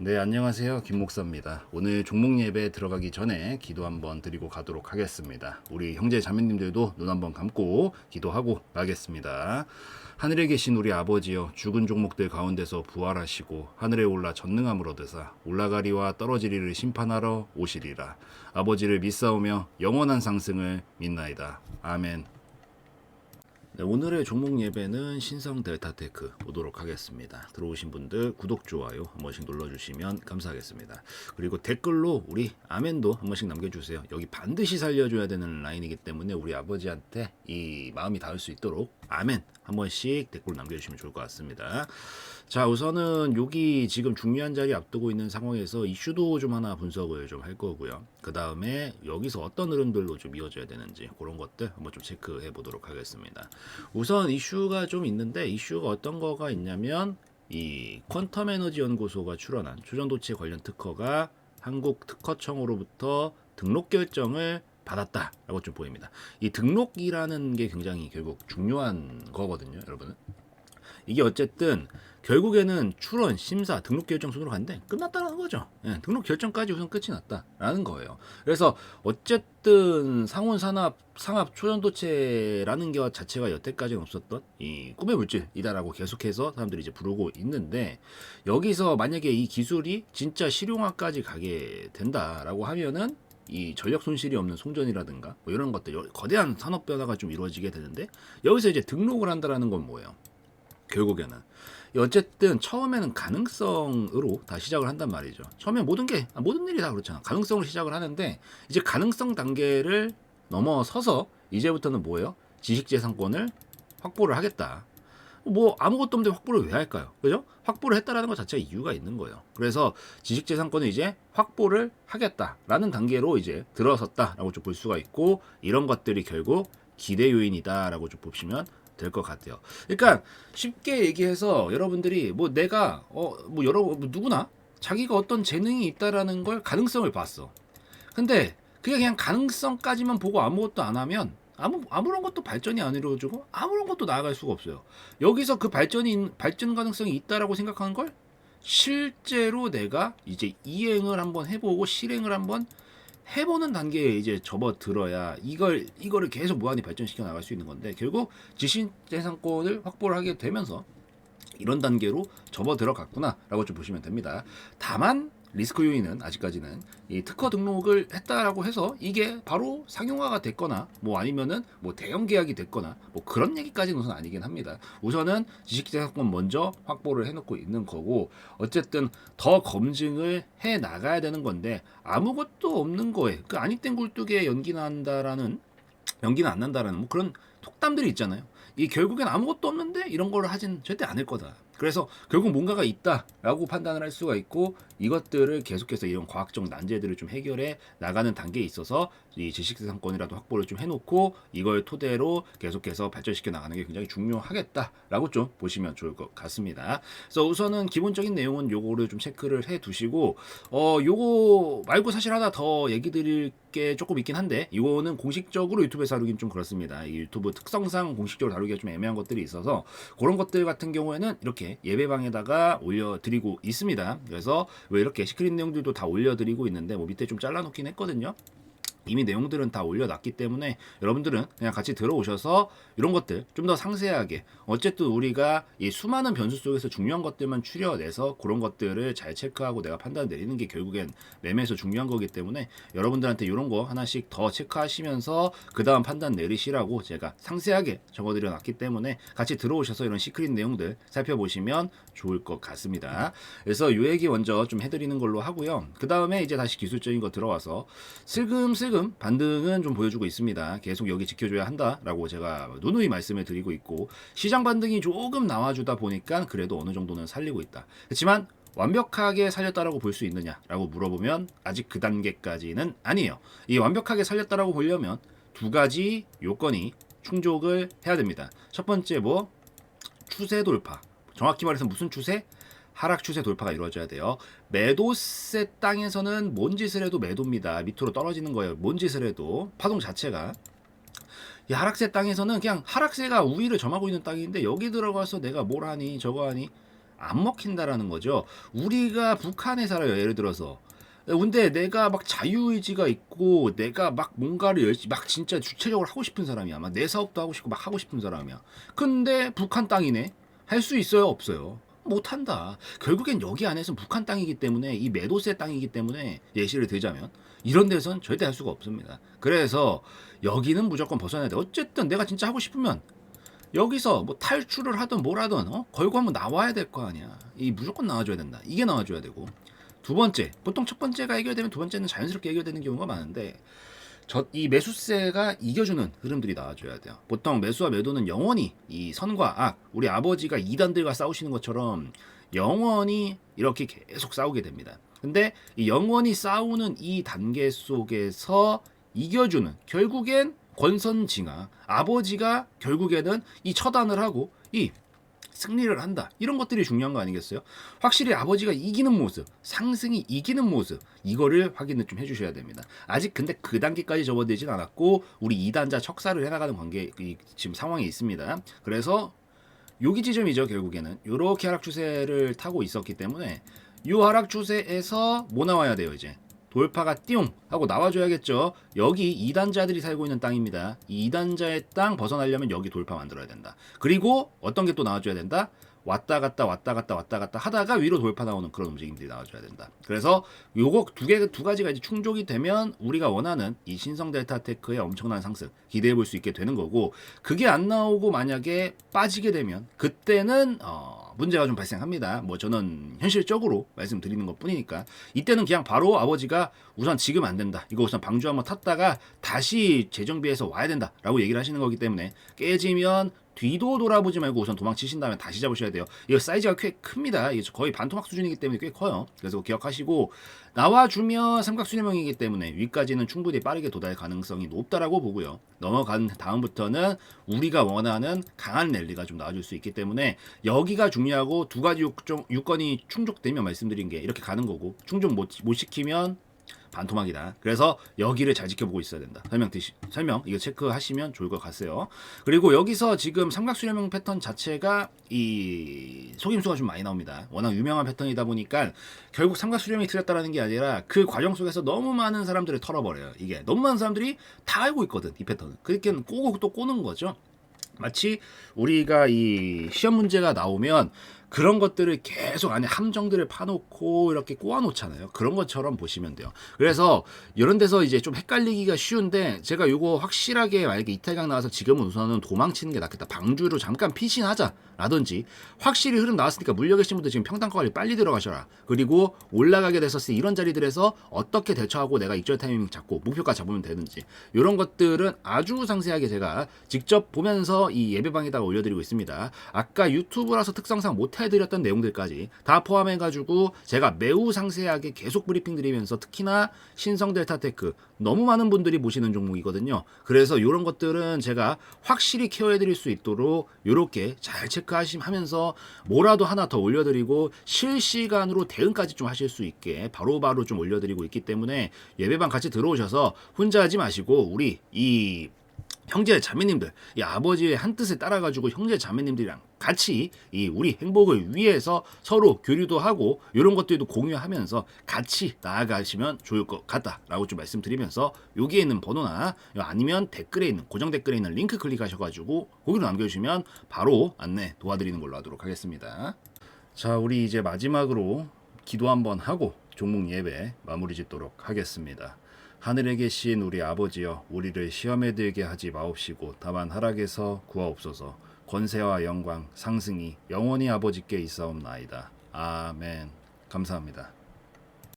네, 안녕하세요. 김 목사입니다. 오늘 종목 예배 들어가기 전에 기도 한번 드리고 가도록 하겠습니다. 우리 형제 자매님들도 눈 한번 감고 기도하고 가겠습니다. 하늘에 계신 우리 아버지여 죽은 종목들 가운데서 부활하시고 하늘에 올라 전능함을 얻으사 올라가리와 떨어지리를 심판하러 오시리라. 아버지를 믿사오며 영원한 상승을 믿나이다. 아멘. 네, 오늘의 종목 예배는 신성 델타테크 보도록 하겠습니다. 들어오신 분들 구독 좋아요 한 번씩 눌러주시면 감사하겠습니다. 그리고 댓글로 우리 아멘도 한 번씩 남겨주세요. 여기 반드시 살려줘야 되는 라인이기 때문에 우리 아버지한테 이 마음이 닿을 수 있도록 아멘 한 번씩 댓글 남겨주시면 좋을 것 같습니다. 자 우선은 여기 지금 중요한 자리 앞두고 있는 상황에서 이슈도 좀 하나 분석을 좀 할 거고요. 그 다음에 여기서 어떤 흐름들로 좀 이어져야 되는지 그런 것들 한번 좀 체크해 보도록 하겠습니다. 우선 이슈가 좀 있는데 이슈가 어떤 거가 있냐면 이 퀀텀 에너지 연구소가 출원한 초전도체 관련 특허가 한국 특허청으로부터 등록 결정을 받았다라고 좀 보입니다. 이 등록이라는 게 굉장히 결국 중요한 거거든요, 여러분. 이게 어쨌든 결국에는 출원, 심사, 등록 결정 순으로 갔는데 끝났다는 거죠. 예, 등록 결정까지 우선 끝이 났다라는 거예요. 그래서 어쨌든 상온 산업 상압 초전도체라는 게 자체가 여태까지는 없었던 이 꿈의 물질이다라고 계속해서 사람들이 이제 부르고 있는데 여기서 만약에 이 기술이 진짜 실용화까지 가게 된다라고 하면은 이 전력 손실이 없는 송전이라든가 뭐 이런 것들 여- 거대한 산업 변화가 좀 이루어지게 되는데 여기서 이제 등록을 한다라는 건 뭐예요? 결국에는 어쨌든 처음에는 가능성으로 다 시작을 한단 말이죠. 처음에 모든 게 아, 모든 일이 다 그렇잖아. 가능성으로 시작을 하는데 이제 가능성 단계를 넘어서서 이제부터는 뭐예요? 지식재산권을 확보를 하겠다. 뭐 아무것도 없는데 확보를 왜 할까요? 그죠? 확보를 했다라는 것 자체에 이유가 있는 거예요. 그래서 지식재산권을 이제 확보를 하겠다라는 단계로 이제 들어섰다라고 좀 볼 수가 있고 이런 것들이 결국 기대 요인이다라고 좀 보시면 될 것 같아요. 그러니까 쉽게 얘기해서 여러분들이 뭐 내가 어 뭐 여러 뭐 누구나 자기가 어떤 재능이 있다라는 걸 가능성을 봤어. 근데 그게 그냥 가능성까지만 보고 아무것도 안 하면 아무 아무런 것도 발전이 안 이루어지고 아무런 것도 나아갈 수가 없어요. 여기서 그 발전이 있- 발전 가능성이 있다라고 생각하는 걸 실제로 내가 이제 이행을 한번 해보고 실행을 한번 해보는 단계에 이제 접어들어야 이걸 이거를 계속 무한히 발전시켜 나갈 수 있는 건데 결국 지식재산권을 확보를 하게 되면서 이런 단계로 접어 들어갔구나라고 좀 보시면 됩니다. 다만 리스크 요인은 아직까지는 이 특허 등록을 했다라고 해서 이게 바로 상용화가 됐거나 뭐 아니면은 뭐 대형 계약이 됐거나 뭐 그런 얘기까지는 우선 아니긴 합니다. 우선은 지식재산권 먼저 확보를 해놓고 있는 거고 어쨌든 더 검증을 해 나가야 되는 건데 아무것도 없는 거에 그 아니 땐 굴뚝에 연기 난다라는 연기는 안 난다라는 뭐 그런 톡담들이 있잖아요. 이 결국엔 아무것도 없는데 이런 걸 하진 절대 않을 거다. 그래서 결국 뭔가가 있다라고 판단을 할 수가 있고 이것들을 계속해서 이런 과학적 난제들을 좀 해결해 나가는 단계에 있어서 이 지식재산권이라도 확보를 좀 해놓고 이걸 토대로 계속해서 발전시켜 나가는 게 굉장히 중요하겠다라고 좀 보시면 좋을 것 같습니다. 그래서 우선은 기본적인 내용은 요거를 좀 체크를 해 두시고 어 요거 말고 사실 하나 더 얘기 드릴 게 조금 있긴 한데 이거는 공식적으로 유튜브에서 다루긴 좀 그렇습니다. 이 유튜브 특성상 공식적으로 다루기가 좀 애매한 것들이 있어서 그런 것들 같은 경우에는 이렇게 예배방에다가 올려드리고 있습니다. 그래서 왜 이렇게 시크릿 내용들도 다 올려드리고 있는데 뭐 밑에 좀 잘라놓긴 했거든요. 이미 내용들은 다 올려놨기 때문에 여러분들은 그냥 같이 들어오셔서 이런 것들 좀 더 상세하게 어쨌든 우리가 이 수많은 변수 속에서 중요한 것들만 추려내서 그런 것들을 잘 체크하고 내가 판단 내리는 게 결국엔 매매에서 중요한 거기 때문에 여러분들한테 이런 거 하나씩 더 체크하시면서 그 다음 판단 내리시라고 제가 상세하게 적어드려 놨기 때문에 같이 들어오셔서 이런 시크릿 내용들 살펴보시면 좋을 것 같습니다. 그래서 요 얘기 먼저 좀 해드리는 걸로 하고요. 그 다음에 이제 다시 기술적인 거 들어와서 슬금슬 금 반등은 좀 보여주고 있습니다. 계속 여기 지켜줘야 한다라고 제가 누누이 말씀을 드리고 있고 시장 반등이 조금 나와주다 보니까 그래도 어느 정도는 살리고 있다. 그렇지만 완벽하게 살렸다라고 볼 수 있느냐라고 물어보면 아직 그 단계까지는 아니에요. 이 완벽하게 살렸다라고 보려면 두 가지 요건이 충족을 해야 됩니다. 첫 번째 뭐 추세 돌파. 정확히 말해서 무슨 추세? 하락 추세 돌파가 이루어져야 돼요. 매도세 땅에서는 뭔 짓을 해도 매도입니다. 밑으로 떨어지는 거예요. 뭔 짓을 해도 파동 자체가 이 하락세 땅에서는 그냥 하락세가 우위를 점하고 있는 땅인데 여기 들어가서 내가 뭘 하니 저거 하니 안 먹힌다라는 거죠. 우리가 북한에 살아요. 예를 들어서. 근데 내가 막 자유의지가 있고 내가 막 뭔가를 열심히 막 진짜 주체적으로 하고 싶은 사람이야. 막 내 사업도 하고 싶고 막 하고 싶은 사람이야. 근데 북한 땅이네. 할 수 있어요, 없어요? 못 한다. 결국엔 여기 안에서는 북한 땅이기 때문에 이 매도세 땅이기 때문에 예시를 들자면 이런 데선 절대 할 수가 없습니다. 그래서 여기는 무조건 벗어나야 돼. 어쨌든 내가 진짜 하고 싶으면 여기서 뭐 탈출을 하든 뭘 하든 어? 걸고 한번 나와야 될 거 아니야. 이 무조건 나와줘야 된다. 이게 나와줘야 되고 두 번째 보통 첫 번째가 해결되면 두 번째는 자연스럽게 해결되는 경우가 많은데 저 이 매수세가 이겨주는 흐름들이 나와줘야 돼요. 보통 매수와 매도는 영원히 이 선과 악, 우리 아버지가 이단들과 싸우시는 것처럼 영원히 이렇게 계속 싸우게 됩니다. 근데 이 영원히 싸우는 이 단계 속에서 이겨주는 결국엔 권선징악 아버지가 결국에는 이 처단을 하고 이 승리를 한다. 이런 것들이 중요한 거 아니겠어요? 확실히 아버지가 이기는 모습, 상승이 이기는 모습, 이거를 확인을 좀 해주셔야 됩니다. 아직 근데 그 단계까지 접어들진 않았고, 우리 이단자 척사를 해나가는 관계, 이 지금 상황에 있습니다. 그래서 여기 지점이죠, 결국에는. 요렇게 하락 추세를 타고 있었기 때문에, 요 하락 추세에서 뭐 나와야 돼요, 이제? 돌파가 띠용 하고 나와줘야겠죠. 여기 이단자들이 살고 있는 땅입니다. 이 이단자의 땅 벗어나려면 여기 돌파 만들어야 된다. 그리고 어떤 게 또 나와줘야 된다? 왔다 갔다 왔다 갔다 왔다 갔다 하다가 위로 돌파 나오는 그런 움직임들이 나와줘야 된다. 그래서 요거 두 개 두 가지가 이제 충족이 되면 우리가 원하는 이 신성 델타 테크의 엄청난 상승 기대해 볼 수 있게 되는 거고 그게 안 나오고 만약에 빠지게 되면 그때는 어 문제가 좀 발생합니다. 뭐 저는 현실적으로 말씀드리는 것 뿐이니까 이때는 그냥 바로 아버지가 우선 지금 안 된다. 이거 우선 방주 한번 탔다가 다시 재정비해서 와야 된다라고 얘기를 하시는 거기 때문에 깨지면 뒤도 돌아보지 말고 우선 도망치신 다음에 다시 잡으셔야 돼요. 이거 사이즈가 꽤 큽니다. 이게 거의 반토막 수준이기 때문에 꽤 커요. 그래서 기억하시고 나와주면 삼각수렴형이기 때문에 위까지는 충분히 빠르게 도달 가능성이 높다라고 보고요. 넘어간 다음부터는 우리가 원하는 강한 랠리가 좀 나와줄 수 있기 때문에 여기가 중요하고 두 가지 요건- 요건이 충족되면 말씀드린 게 이렇게 가는 거고 충족 못, 못 시키면 반토막이다. 그래서 여기를 잘 지켜보고 있어야 된다. 설명 드시, 설명 이거 체크하시면 좋을 것 같아요. 그리고 여기서 지금 삼각수렴형 패턴 자체가 이 속임수가 좀 많이 나옵니다. 워낙 유명한 패턴이다 보니까 결국 삼각수렴이 틀렸다라는 게 아니라 그 과정 속에서 너무 많은 사람들을 털어버려요. 이게 너무 많은 사람들이 다 알고 있거든 이 패턴은. 그렇게 꼬고 또 꼬는 거죠. 마치 우리가 이 시험 문제가 나오면 그런 것들을 계속 안에 함정들을 파놓고 이렇게 꼬아놓잖아요. 그런 것처럼 보시면 돼요. 그래서 이런 데서 이제 좀 헷갈리기가 쉬운데 제가 요거 확실하게 만약에 이탈강 나와서 지금은 우선은 도망치는 게 낫겠다. 방주로 잠깐 피신하자라든지 확실히 흐름 나왔으니까 물려 계신 분들 지금 평단가 관리 빨리 들어가셔라. 그리고 올라가게 됐었을 때 이런 자리들에서 어떻게 대처하고 내가 익절 타이밍 잡고 목표가 잡으면 되는지 이런 것들은 아주 상세하게 제가 직접 보면서 이 예배방에다가 올려드리고 있습니다. 아까 유튜브라서 특성상 못 해드렸던 내용들까지 다 포함해가지고 제가 매우 상세하게 계속 브리핑 드리면서 특히나 신성 델타 테크 너무 많은 분들이 보시는 종목이거든요. 그래서 이런 것들은 제가 확실히 케어해드릴 수 있도록 이렇게 잘 체크하시면서 뭐라도 하나 더 올려드리고 실시간으로 대응까지 좀 하실 수 있게 바로바로 좀 올려드리고 있기 때문에 예배방 같이 들어오셔서 혼자 하지 마시고 우리 이 형제 자매님들 이 아버지의 한 뜻에 따라 가지고 형제 자매님들이랑 같이 이 우리 행복을 위해서 서로 교류도 하고 이런 것들도 공유하면서 같이 나아가시면 좋을 것 같다라고 좀 말씀드리면서 여기에 있는 번호나 아니면 댓글에 있는 고정 댓글에 있는 링크 클릭하셔가지고 거기로 남겨주시면 바로 안내 도와드리는 걸로 하도록 하겠습니다. 자 우리 이제 마지막으로 기도 한번 하고 종목 예배 마무리 짓도록 하겠습니다. 하늘에 계신 우리 아버지여 우리를 시험에 들게 하지 마옵시고 다만 하락에서 구하옵소서 권세와 영광 상승이 영원히 아버지께 있사옵나이다. 아멘. 감사합니다.